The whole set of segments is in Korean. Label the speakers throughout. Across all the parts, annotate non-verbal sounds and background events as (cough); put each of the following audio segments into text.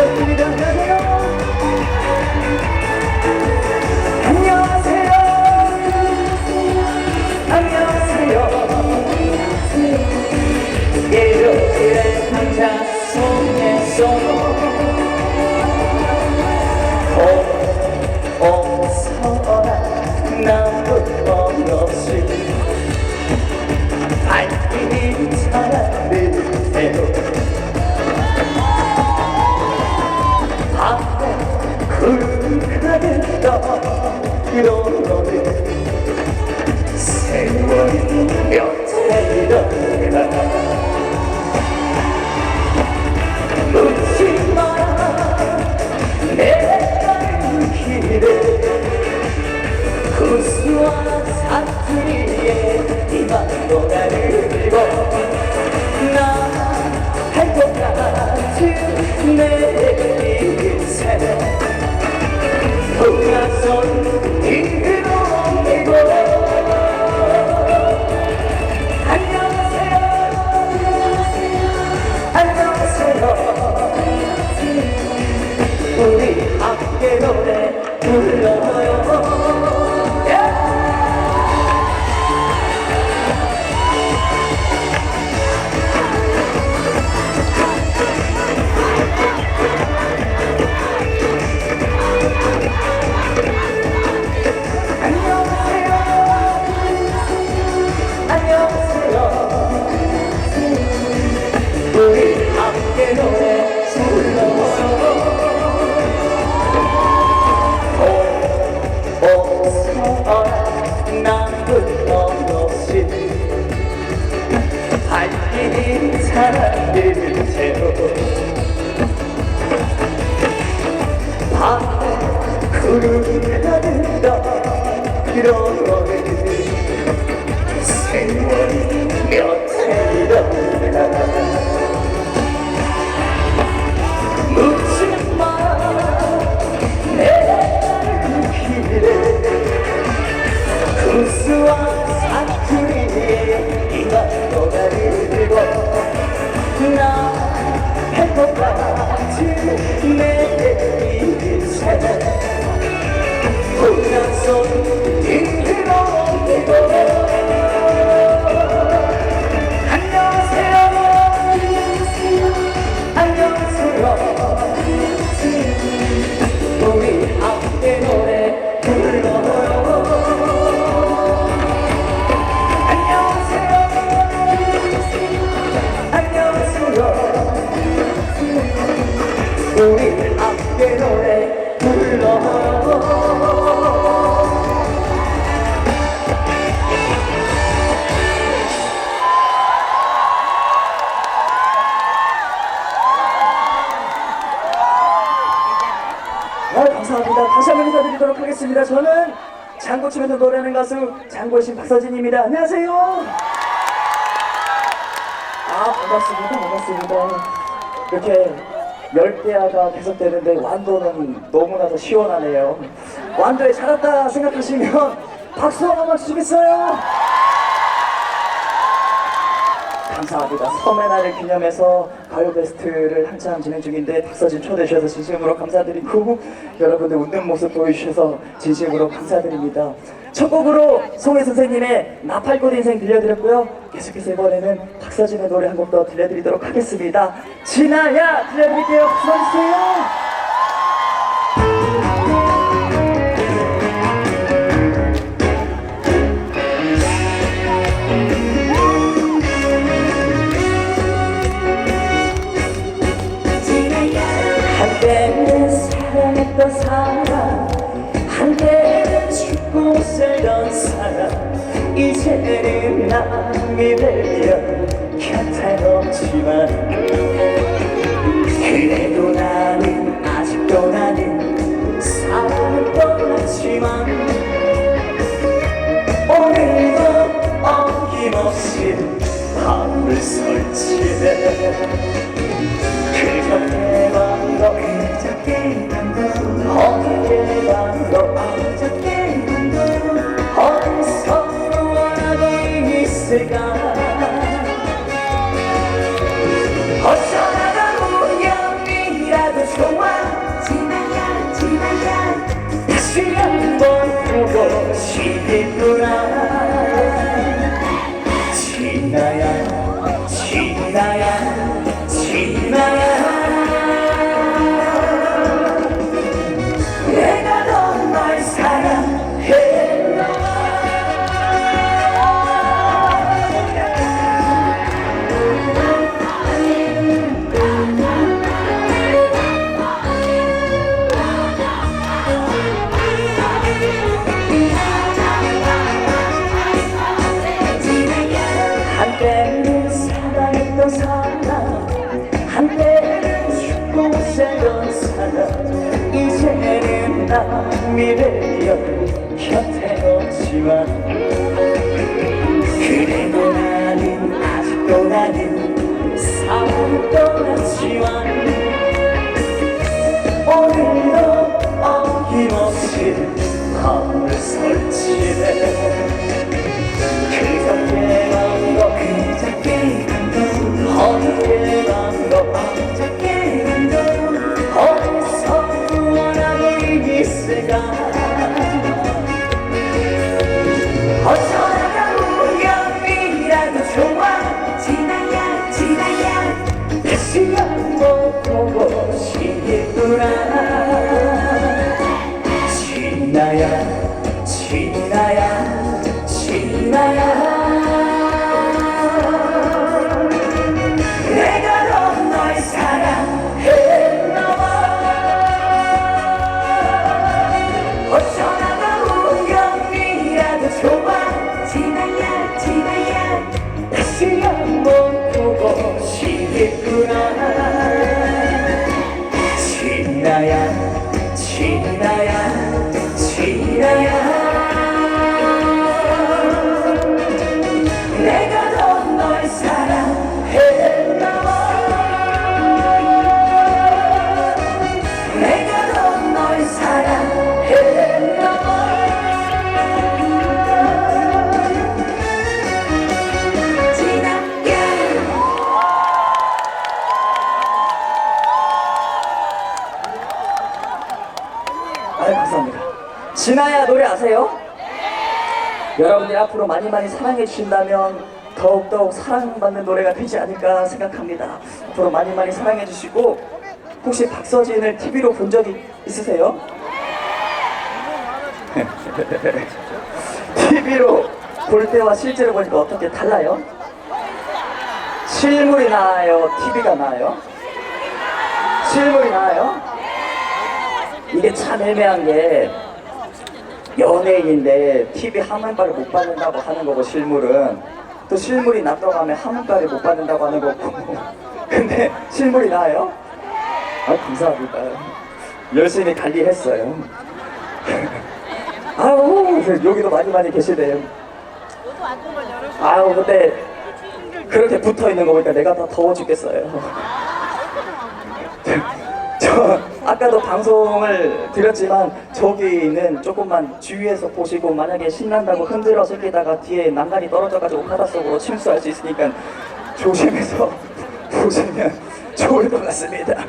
Speaker 1: 인사드립 굴하는 떠이러는 세 You. 사람들 채로 밤에 구름 가득다. 이러는 세월이 몇 해일까 감사합니다. 다시 한번 인사드리도록 하겠습니다. 저는 장구 치면서 노래하는 가수 장고신 박서진입니다. 안녕하세요. 아, 반갑습니다. 반갑습니다. 이렇게 열대야가 계속되는데 완도는 너무나도 시원하네요. 완도에 살았다 생각하시면 박수 한번 주시겠어요? 감사합니다. 섬의 날을 기념해서 가요 베스트를 한참 진행 중인데 박서진 초대해 주셔서 진심으로 감사드리고 여러분들 웃는 모습 보여주셔서 진심으로 감사드립니다. 첫 곡으로 송혜 선생님의 나팔꽃 인생 들려드렸고요. 계속해서 이번에는 박서진의 노래 한 곡 더 들려드리도록 하겠습니다. 진아야 들려드릴게요. 박수 주세요. 사랑했던 사람 한때는 죽고 살던 사람 이제는 남이 되면 곁에 없지만 그래도 나는 아직도 나는 사랑을 떠났지만 오늘도 어김없이 밤을 설치네. 그저께 밤 도 그저께 밤도 어저께 밤도 어저께 밤도 오늘도 어김없이 밤을 설치네. 그저께 밤도 그저께 밤도 어저께 밤 진아야 진아야 진아야 진아야 노래 아세요? 여러분들이 앞으로 많이 많이 사랑해 주신다면 더욱더욱 사랑받는 노래가 되지 않을까 생각합니다. 앞으로 많이 많이 사랑해 주시고 혹시 박서진을 TV로 본 적이 있으세요? (laughs) TV로 볼 때와 실제로 보니까 어떻게 달라요? 실물이 나아요? TV가 나아요? 실물이 나아요? 이게 참 애매한 게 연예인인데 TV 화면빨을 못 받는다고 하는 거고 실물은. 또 실물이 낫다고 하면 화면빨을 못 받는다고 하는 거고. (laughs) 근데 실물이 나아요? 아 감사합니다. 열심히 관리했어요. (laughs) 아우 여기도 많이 많이 계시네요. 아우 근데 그렇게 붙어 있는 거 보니까 내가 다 더워 죽겠어요. (laughs) 저 아까도 방송을 드렸지만 저기는 조금만 주위에서 보시고 만약에 신난다고 흔들어 새기다가 뒤에 난간이 떨어져가지고 바다 속으로 침수할 수 있으니까 조심해서 (laughs) 보시면 좋을 것 같습니다.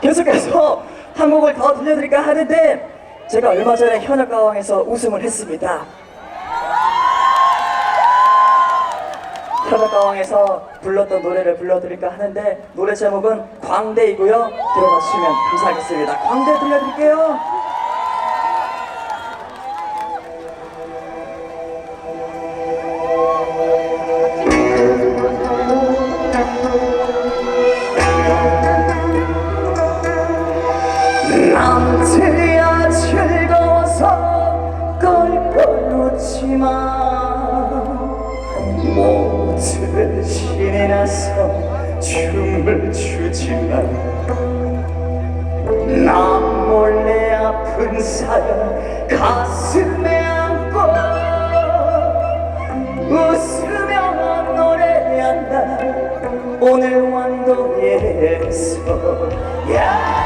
Speaker 1: 계속해서 한 곡을 더 들려드릴까 하는데 제가 얼마 전에 현역 가왕에서 우승을 했습니다. 현역가왕에서 불렀던 노래를 불러드릴까 하는데 노래 제목은 광대이고요. 들어봐 주시면 감사하겠습니다. 광대 들려드릴게요. 남들이야 즐거워서 껄껄 웃지만 신이 나서 춤을 추지만 나 몰래 아픈 사연 가슴에 안고 웃으며 노래한다. 오늘 완도에서 야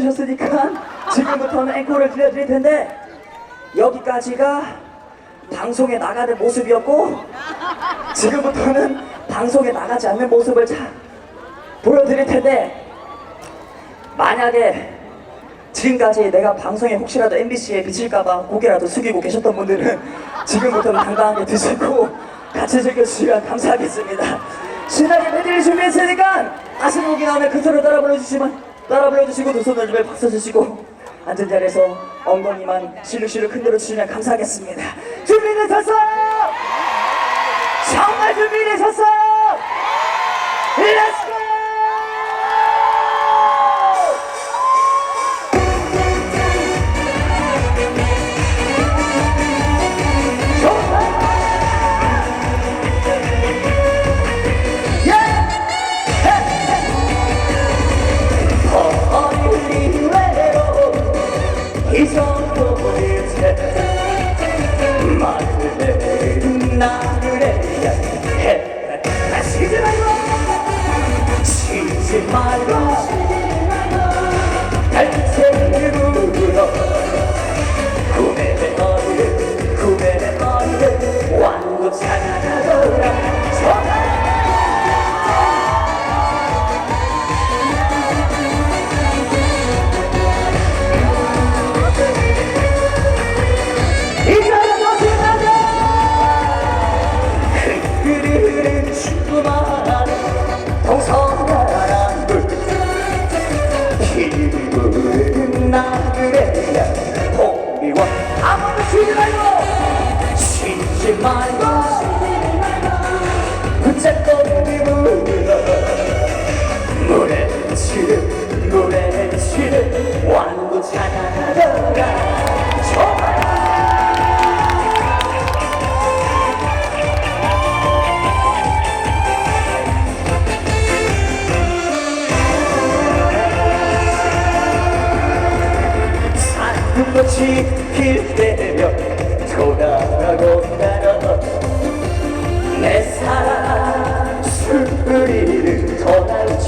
Speaker 1: 해주셨으니까 지금부터는 앵콜을 들려드릴 텐데 여기까지가 방송에 나가는 모습이었고 지금부터는 방송에 나가지 않는 모습을 자, 보여드릴 텐데 만약에 지금까지 내가 방송에 혹시라도 MBC에 비칠까봐 고개라도 숙이고 계셨던 분들은 지금부터는 당당하게 드시고 같이 즐겨주시면 감사하겠습니다. 신나게 패드를 준비했으니까 아시는 곡이 나오면 그 소리 따라 불러주시면 따라 불러주시고 두 손을 주에 박수 주시고 앉은 자리에서 엉덩이만 실룩실룩 흔들어 주시면 감사하겠습니다. 준비되셨어요? 정말 준비되셨어요? Let's!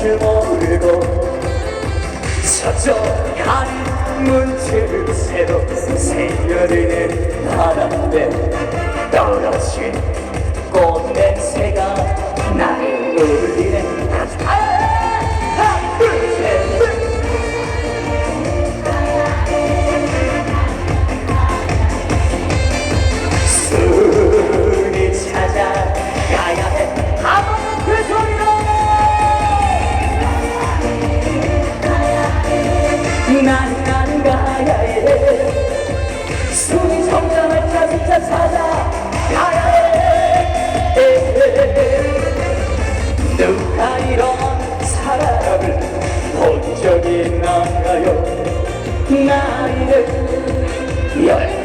Speaker 1: 줄 모르고 가는 문득 새로 새겨드는 바람에 떨어진 꽃 해 순이 정점을 진짜 찾아 가야 해 누가 이런 사람을 본 적이 있나요? 나이는 열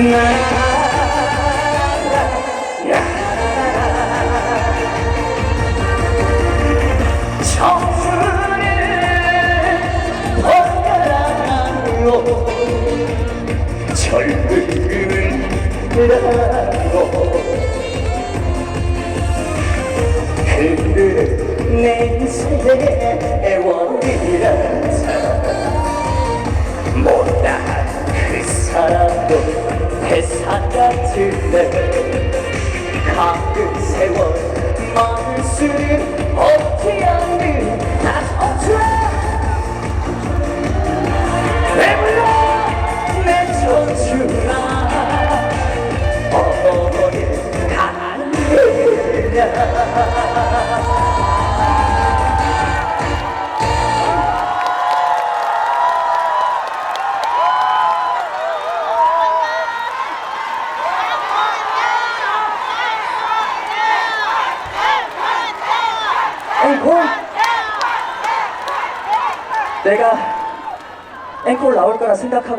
Speaker 1: 젊음을 나고 그들은 내 세월이란다 못다한 그 사람도 회사 같은데 가끔 세월 막을 수는 없지 않는 나 청춘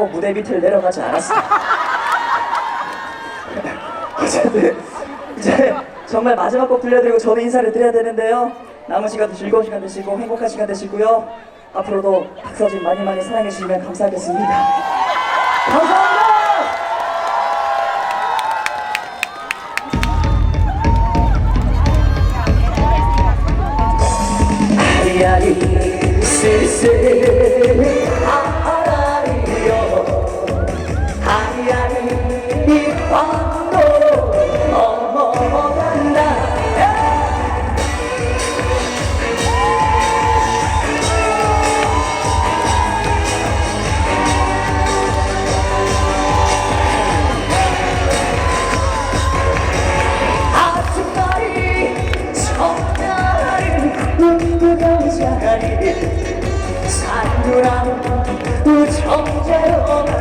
Speaker 1: 하고 무대 밑을 내려가지 않았어 어쨌든 이제 정말 마지막 곡 들려드리고 저는 인사를 드려야 되는데요. 남은 시간도 즐거운 시간 되시고 행복한 시간 되시고요. 앞으로도 박서진 많이 많이 사랑해 주시면 감사하겠습니다. 감사합니다 우